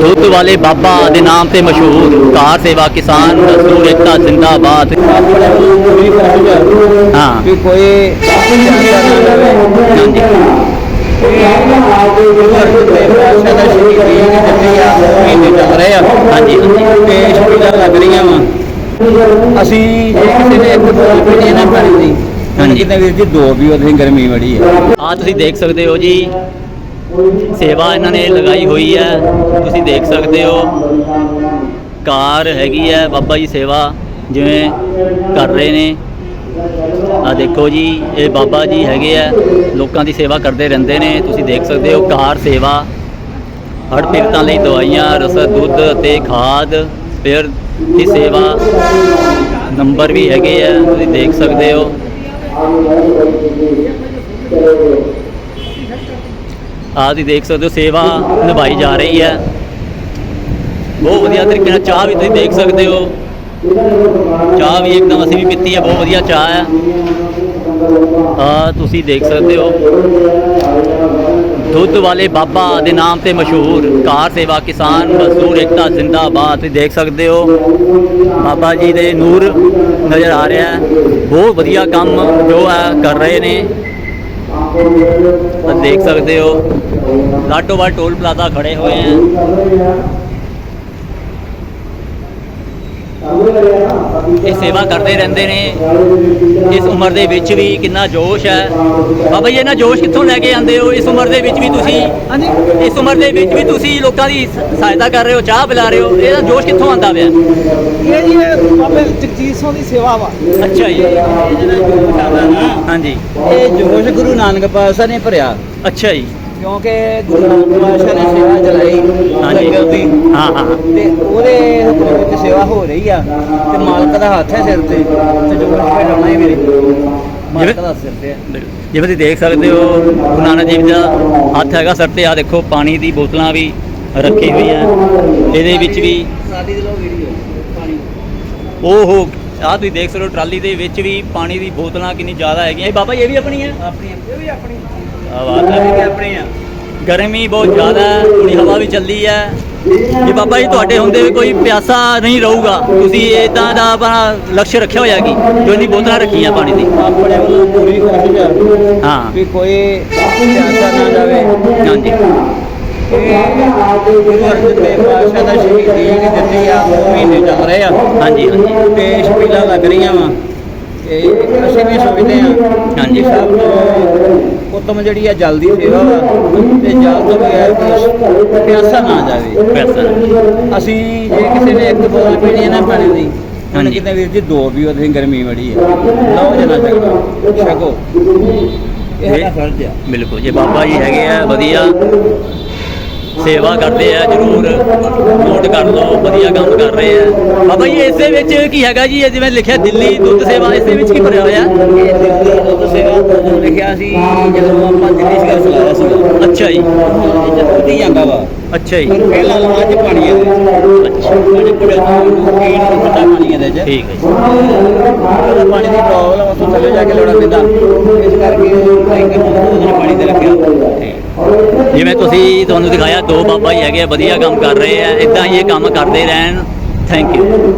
ਦੁੱਧ ਵਾਲੇ ਬਾਬਾ ਦੇ ਨਾਮ ਤੇ ਮਸ਼ਹੂਰ ਕਾਰ ਸੇਵਾ ਕਿਸਾਨ ਮਜ਼ਦੂਰ ਏਕਤਾ ਜ਼ਿੰਦਾਬਾਦ। ਹੈ। ਕਿ ਕੋਈ ਹਾਂਜੀ। ਤੇ ਲੱਗ ਰਹੀਆਂ ਵਾ ਅਸੀਂ ਜੇ ਕਿਸੇ ਨੇ ਇੱਕ ਬੋਲ ਨਾ ਪਾਣੀ ਦੀ। ਹਾਂਜੀ। ਹਾਂਜੀ ਕਿਤੇ ਵੀਰ ਜੀ ਦੋ ਵੀ ਉਹਦੀ ਗਰਮੀ ਬੜੀ ਹੈ। ਆ ਤੁਸੀਂ ਦੇਖ ਸਕਦੇ ਹੋ ਜੀ ਸੇਵਾ ਇਹਨਾਂ ਨੇ ਲਗਾਈ ਹੋਈ ਹੈ। ਤੁਸੀਂ ਦੇਖ ਸਕਦੇ ਹੋ, ਕਾਰ ਹੈਗੀ ਹੈ ਬਾਬਾ ਜੀ ਸੇਵਾ ਜਿਵੇਂ ਕਰ ਰਹੇ ਨੇ। ਆ ਦੇਖੋ ਜੀ, ਇਹ ਬਾਬਾ ਜੀ ਹੈਗੇ ਆ, ਲੋਕਾਂ ਦੀ ਸੇਵਾ ਕਰਦੇ ਰਹਿੰਦੇ ਨੇ। ਤੁਸੀਂ ਦੇਖ ਸਕਦੇ ਹੋ, ਕਾਰ ਸੇਵਾ, ਹੜ੍ਹ ਪੀੜਤਾਂ ਲਈ ਦਵਾਈਆਂ ਰਸਦ ਦੁੱਧ ਅਤੇ ਖਾਦ, ਫਿਰ ਦੀ ਸੇਵਾ ਨੰਬਰ ਵੀ ਹੈਗੇ ਆ। ਤੁਸੀਂ ਦੇਖ ਸਕਦੇ ਹੋ। ਆਹ ਤੁਸੀਂ ਦੇਖ ਸਕਦੇ ਹੋ, ਸੇਵਾ ਨਿਭਾਈ ਜਾ ਰਹੀ ਹੈ। ਬਹੁਤ ਵਧੀਆ ਤਰੀਕੇ ਨਾਲ ਚਾਹ ਵੀ ਤੁਸੀਂ ਦੇਖ ਸਕਦੇ ਹੋ। ਚਾਹ ਵੀ ਇੱਕਦਮ ਅਸੀਂ ਵੀ ਪੀਤੀ ਹੈ, ਬਹੁਤ ਵਧੀਆ ਚਾਹ ਹੈ। ਆ ਤੁਸੀਂ ਦੇਖ ਸਕਦੇ ਹੋ, ਦੁੱਧ ਵਾਲੇ ਬਾਬਾ ਦੇ ਨਾਮ ਤੇ ਮਸ਼ਹੂਰ ਕਾਰ ਸੇਵਾ ਕਿਸਾਨ ਮਜ਼ਦੂਰ ਏਕਤਾ ਜ਼ਿੰਦਾਬਾਦ, ਤੁਸੀਂ ਦੇਖ ਸਕਦੇ ਹੋ। ਬਾਬਾ ਜੀ ਦੇ ਨੂਰ ਨਜ਼ਰ ਆ ਰਿਹਾ ਹੈ। ਬਹੁਤ ਵਧੀਆ ਕੰਮ ਜੋ ਹੈ, ਕਰ ਰਹੇ ਨੇ। ਦੇਖ ਸਕਦੇ ਹੋ। ਲਾਟੋਵਾਲ ਟੋਲ ਪਲਾਜ਼ਾ ਖੜੇ ਹੋਏ हैं ਇਹ ਸੇਵਾ ਕਰਦੇ ਰਹਿੰਦੇ ਨੇ। ਇਸ ਉਮਰ ਦੇ ਵਿੱਚ ਵੀ ਕਿੰਨਾ ਜੋਸ਼ ਹੈ। ਬਾਬਾ ਜੀ ਇਹਨਾਂ ਜੋਸ਼ ਕਿੱਥੋਂ ਲੈ ਕੇ ਆਉਂਦੇ ਹੋ? ਇਸ ਉਮਰ ਦੇ ਵਿੱਚ ਵੀ ਤੁਸੀਂ ਹਾਂਜੀ। ਇਸ ਉਮਰ ਦੇ ਵਿੱਚ ਵੀ ਤੁਸੀਂ ਲੋਕਾਂ ਦੀ ਸਹਾਇਤਾ ਕਰ ਰਹੇ ਹੋ ਚਾਹ ਪਿਲਾ ਰਹੇ ਹੋ। ਇਹਦਾ ਜੋਸ਼ ਕਿੱਥੋਂ ਆਉਂਦਾ ਪਿਆ? ਇਹ ਜੀ ਬਾਬੇ ਜਗਜੀਤ ਸਿੰਘ ਦੀ ਸੇਵਾ ਵਾ। ਅੱਛਾ ਜੀ। ਹਾਂਜੀ ਇਹ ਜੋਸ਼ ਗੁਰੂ ਨਾਨਕ ਪਾਤਸ਼ਾਹ ਨੇ ਭਰਿਆ। ਅੱਛਾ ਜੀ। ਕਿਉਂਕਿ ਗੁਰੂ ਨਾਨਕ ਪਾਤਸ਼ਾਹ ਨੇ ਸੇਵਾ ਚਲਾਈ ਹਾਂਜੀ ਲੰਗਰ ਦੀ ਹਾਂ ਹਾਂ। ਤੇ ਉਹਦੇ ਹੁਕਮ ਵਿੱਚ ਸੇਵਾ ਹੋ ਰਹੀ ਆ ਤੇ ਮਾਲਕ ਦਾ ਹੱਥ ਹੈ ਸਿਰ ਤੇ ਤੇ ਜੋਸ਼ ਘਟਾਉਣਾ ਹੀ ਮੇਰੇ। ਮਾਲਕ ਦਾ ਸਿਰ ਤੇ ਹੈ। ਜਿਵੇਂ ਤੁਸੀਂ ਦੇਖ ਸਕਦੇ ਹੋ ਗੁਰੂ ਨਾਨਕ ਦੇਵ ਜੀ ਦਾ ਹੱਥ ਹੈਗਾ ਸਿਰ ਤੇ। ਆ ਦੇਖੋ ਪਾਣੀ ਦੀ ਬੋਤਲਾਂ ਵੀ ਰੱਖੀ ਹੋਈਆਂ ਇਹਦੇ ਵਿੱਚ ਵੀ ਸਾਡੀ ਦੇ ਲੋ ਵੀਡੀਓ ਪਾਣੀ। ਓਹੋ ਆਹ ਤੁਸੀਂ ਦੇਖ ਸਕਦੇ ਹੋ ਟਰਾਲੀ ਦੇ ਵਿੱਚ ਵੀ ਪਾਣੀ ਦੀ ਬੋਤਲਾਂ ਕਿੰਨੀ ਜ਼ਿਆਦਾ ਹੈਗੀਆਂ। ਇਹ ਬਾਬਾ ਜੀ, ਇਹ ਵੀ ਆਪਣੀ ਹੈ? ਆਪਣੀ ਇਹ ਵੀ ਆਪਣੀ। ਆ ਵੀ ਆਪਣੀ ਆ। ਗਰਮੀ ਬਹੁਤ ਜ਼ਿਆਦਾ ਹੈ ਥੋੜੀ ਹਵਾ ਵੀ ਚੱਲਦੀ ਹੈ। ਜੇ ਬਾਬਾ ਜੀ ਤੁਹਾਡੇ ਹੁੰਦੇ ਵੀ ਕੋਈ ਪਿਆਸਾ ਨਹੀਂ ਰਹੂਗਾ ਤੁਸੀਂ ਇਦਾਂ ਦਾ ਆਪਣਾ ਲਕਸ਼ ਰੱਖਿਆ ਹੋਇਆ ਕਿ ਜੋ ਇੰਨੀ ਬੋਤਲਾਂ ਰੱਖੀਆਂ ਪਾਣੀ ਦੀ। ਆਪਣੇ ਵੱਲੋਂ ਪੂਰੀ ਕੋਸ਼ਿਸ਼ ਹੈ ਹਾਂ ਕੋਈ ਸਿਆਸਤ ਨਾ ਜਾਵੇ। ਹਾਂਜੀ। ਦਾ ਸ਼ਹੀਦੀ ਦਿੱਤੀ ਆ ਮਹੀਨੇ ਚੱਲ ਰਹੇ ਆ। ਹਾਂਜੀ। ਹਾਂਜੀ ਤੇ ਸ਼ਪੀਲਾਂ ਲੱਗ ਰਹੀਆਂ ਵਾ। ਤੇ ਅਸੀਂ ਵੀ ਸੋਚਦੇ ਆ ਹਾਂਜੀ। ਸਭ ਤੋਂ ਉੱਤਮ ਜਿਹੜੀ ਆ ਜਲ ਦੀ ਸੇਵਾ ਵਾ ਤੇ ਜਲ ਤੋਂ ਬਗੈਰ ਕੋਈ ਪਿਆਸਾ ਨਾ ਜਾਵੇ ਪਿਆਸਾ ਅਸੀਂ ਜੇ ਕਿਸੇ ਨੇ ਇੱਕ ਬੋਤਲ ਪੀਣੀ ਹੈ ਨਾ ਪਾਣੀ ਦੀ ਹਾਂਜੀ। ਕਿਤੇ ਵੀਰ ਜੀ ਦੋ ਵੀ ਉਹਦੀ ਗਰਮੀ ਬੜੀ ਹੈ ਲਓ ਜਨਾ ਚੱਕੋ ਛਕੋ ਇਹ ਸਾਡਾ ਫਰਜ਼ ਆ ਬਿਲਕੁਲ ਜੇ ਬਾਬਾ ਜੀ ਹੈਗੇ ਆ ਵਧੀਆ ਸੇਵਾ ਕਰਦੇ ਆ ਜਰੂਰ ਨੋਟ ਕਰ ਲਓ ਵਧੀਆ ਕੰਮ ਕਰ ਰਹੇ ਆ। ਬਾਬਾ ਜੀ ਇਸੇ ਵਿੱਚ ਕੀ ਹੈਗਾ ਜੀ? ਜਿਵੇਂ ਲਿਖਿਆ ਦਿੱਲੀ ਦੁੱਧ ਸੇਵਾ ਇਸੇ ਵਿੱਚ ਕੀ ਭਰਿਆ ਹੋਇਆ? ਦੁੱਧ ਸੇਵਾ ਲਿਖਿਆ ਸੀ ਜਦੋਂ ਆਪਾਂ ਦਿੱਲੀ ਸੀਗਾ ਚਲਾਇਆ ਸੀਗਾ। ਅੱਛਾ ਜੀ। ਜਦੋਂ ਦੀ ਜਾਂਦਾ ਵਾ। ਅੱਛਾ ਜੀ। ਪਹਿਲਾਂ ਅੱਜ ਪਾਣੀ ਵਿੱਚ। ਅੱਛਾ। ਪਾਣੀ ਪੀਣ ਪਾਣੀ ਇਹਦੇ ਚ ਠੀਕ ਹੈ ਪਾਣੀ ਦੀ ਪ੍ਰੋਬਲਮ ਉੱਥੋਂ ਥੱਲੇ ਜਾ ਕੇ ਲੋੜਾ ਪੈਂਦਾ। ਇਸ ਕਰਕੇ ਟੈਂਕਰ ਨੂੰ ਉਹਨੇ ਪਾਣੀ ਤੇ ਰੱਖਿਆ ਠੀਕ। ਜਿਵੇਂ ਤੁਸੀਂ ਤੁਹਾਨੂੰ ਦਿਖਾਇਆ, ਦੋ ਬਾਬਾ ਹੀ ਹੈਗੇ ਆ, ਵਧੀਆ ਕੰਮ ਕਰ ਰਹੇ ਆ ਇਦਾਂ ਹੀ ਇਹ ਕੰਮ ਕਰਦੇ ਰਹਿਣ। Thank you